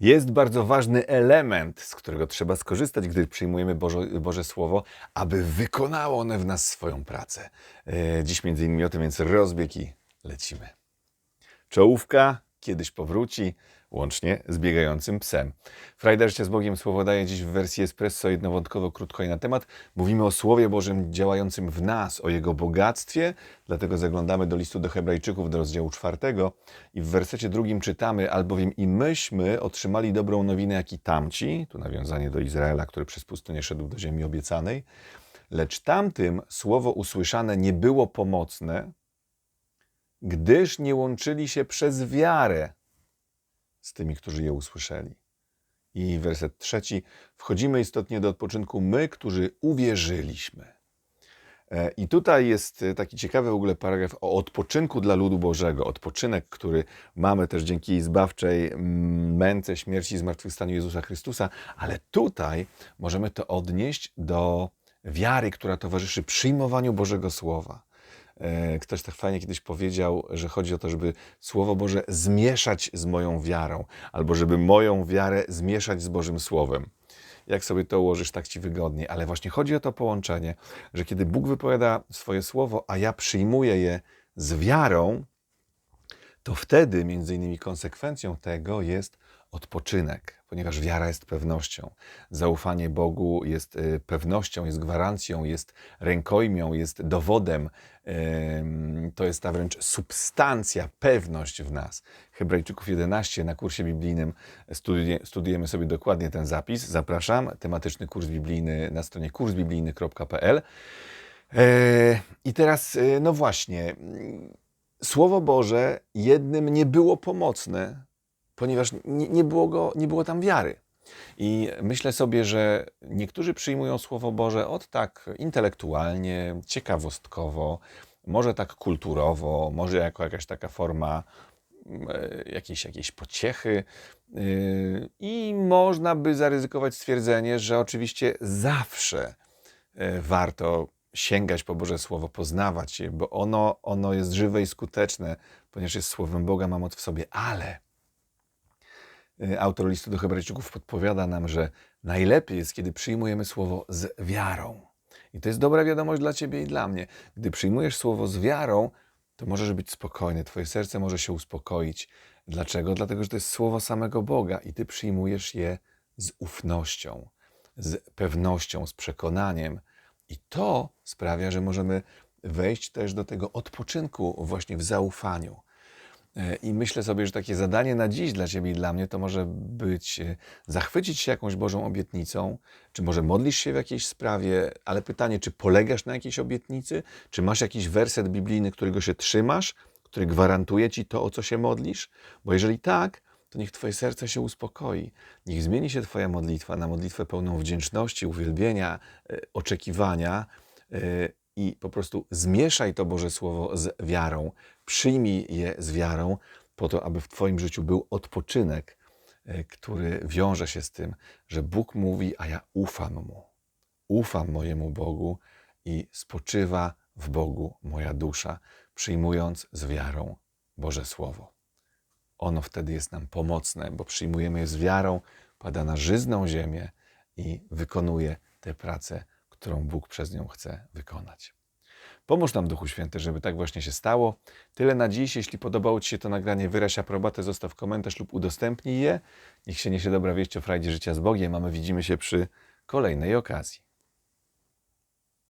Jest bardzo ważny element, z którego trzeba skorzystać, gdy przyjmujemy Boże, Boże Słowo, aby wykonało one w nas swoją pracę. E, Dziś między innymi o tym, więc rozbieg i lecimy. Czołówka kiedyś powróci, łącznie z biegającym psem. Frajda Życia z Bogiem słowo daje dziś w wersji espresso jednowątkowo, krótko i na temat. Mówimy o Słowie Bożym działającym w nas, o Jego bogactwie, dlatego zaglądamy do listu do hebrajczyków, do rozdziału czwartego i w wersecie drugim czytamy, albowiem i myśmy otrzymali dobrą nowinę, jak i tamci, tu nawiązanie do Izraela, który przez pustynię szedł do ziemi obiecanej, lecz tamtym słowo usłyszane nie było pomocne, gdyż nie łączyli się przez wiarę z tymi, którzy je usłyszeli. I werset trzeci. Wchodzimy istotnie do odpoczynku my, którzy uwierzyliśmy. E, I tutaj jest e, taki ciekawy w ogóle paragraf o odpoczynku dla ludu Bożego. Odpoczynek, który mamy też dzięki zbawczej mm, męce, śmierci i zmartwychwstaniu Jezusa Chrystusa, ale tutaj możemy to odnieść do wiary, która towarzyszy przyjmowaniu Bożego Słowa. E, Ktoś tak fajnie kiedyś powiedział, że chodzi o to, żeby Słowo Boże zmieszać z moją wiarą, albo żeby moją wiarę zmieszać z Bożym Słowem. Jak sobie to ułożysz, tak ci wygodniej. Ale właśnie chodzi o to połączenie, że kiedy Bóg wypowiada swoje słowo, a ja przyjmuję je z wiarą, to wtedy między innymi konsekwencją tego jest odpoczynek, ponieważ wiara jest pewnością. Zaufanie Bogu jest y, pewnością, jest gwarancją, jest rękojmią, jest dowodem. To jest ta wręcz substancja, pewność w nas. Hebrajczyków 11 na kursie biblijnym studiujemy sobie dokładnie ten zapis. Zapraszam. Tematyczny kurs biblijny na stronie kursbiblijny.pl. E, I teraz, y, no właśnie, Słowo Boże jednym nie było pomocne, ponieważ nie, nie, było go, nie było tam wiary. I myślę sobie, że niektórzy przyjmują Słowo Boże od tak intelektualnie, ciekawostkowo, może tak kulturowo, może jako jakaś taka forma mm, e, jakiejś, jakiejś pociechy. Yy, I można by zaryzykować stwierdzenie, że oczywiście zawsze e, warto sięgać po Boże Słowo, poznawać je, bo ono, ono jest żywe i skuteczne, ponieważ jest Słowem Boga, ma moc w sobie, ale y, autor listu do Hebrajczyków podpowiada nam, że najlepiej jest, kiedy przyjmujemy Słowo z wiarą. I to jest dobra wiadomość dla Ciebie i dla mnie. Gdy przyjmujesz Słowo z wiarą, to możesz być spokojny, Twoje serce może się uspokoić. Dlaczego? Dlatego, że to jest Słowo samego Boga i Ty przyjmujesz je z ufnością, z pewnością, z przekonaniem. I to sprawia, że możemy wejść też do tego odpoczynku właśnie w zaufaniu. E, I myślę sobie, że takie zadanie na dziś dla Ciebie i dla mnie to może być e, zachwycić się jakąś Bożą obietnicą, czy może modlisz się w jakiejś sprawie, ale pytanie, czy polegasz na jakiejś obietnicy, czy masz jakiś werset biblijny, którego się trzymasz, który gwarantuje Ci to, o co się modlisz? Bo jeżeli tak, to niech Twoje serce się uspokoi. Niech zmieni się Twoja modlitwa na modlitwę pełną wdzięczności, uwielbienia, e, oczekiwania i po prostu zmieszaj to Boże Słowo z wiarą. Przyjmij je z wiarą, po to, aby w Twoim życiu był odpoczynek, e, który wiąże się z tym, że Bóg mówi, a ja ufam Mu. Ufam mojemu Bogu i spoczywa w Bogu moja dusza, przyjmując z wiarą Boże Słowo ono wtedy jest nam pomocne, bo przyjmujemy je z wiarą, pada na żyzną ziemię i wykonuje tę pracę, którą Bóg przez nią chce wykonać. Pomóż nam, Duchu Święty, żeby tak właśnie się stało. Tyle na dziś. Jeśli podobało Ci się to nagranie, wyraź aprobatę, zostaw komentarz lub udostępnij je. Niech się niesie dobra wieść o frajdzie życia z Bogiem, a my widzimy się przy kolejnej okazji.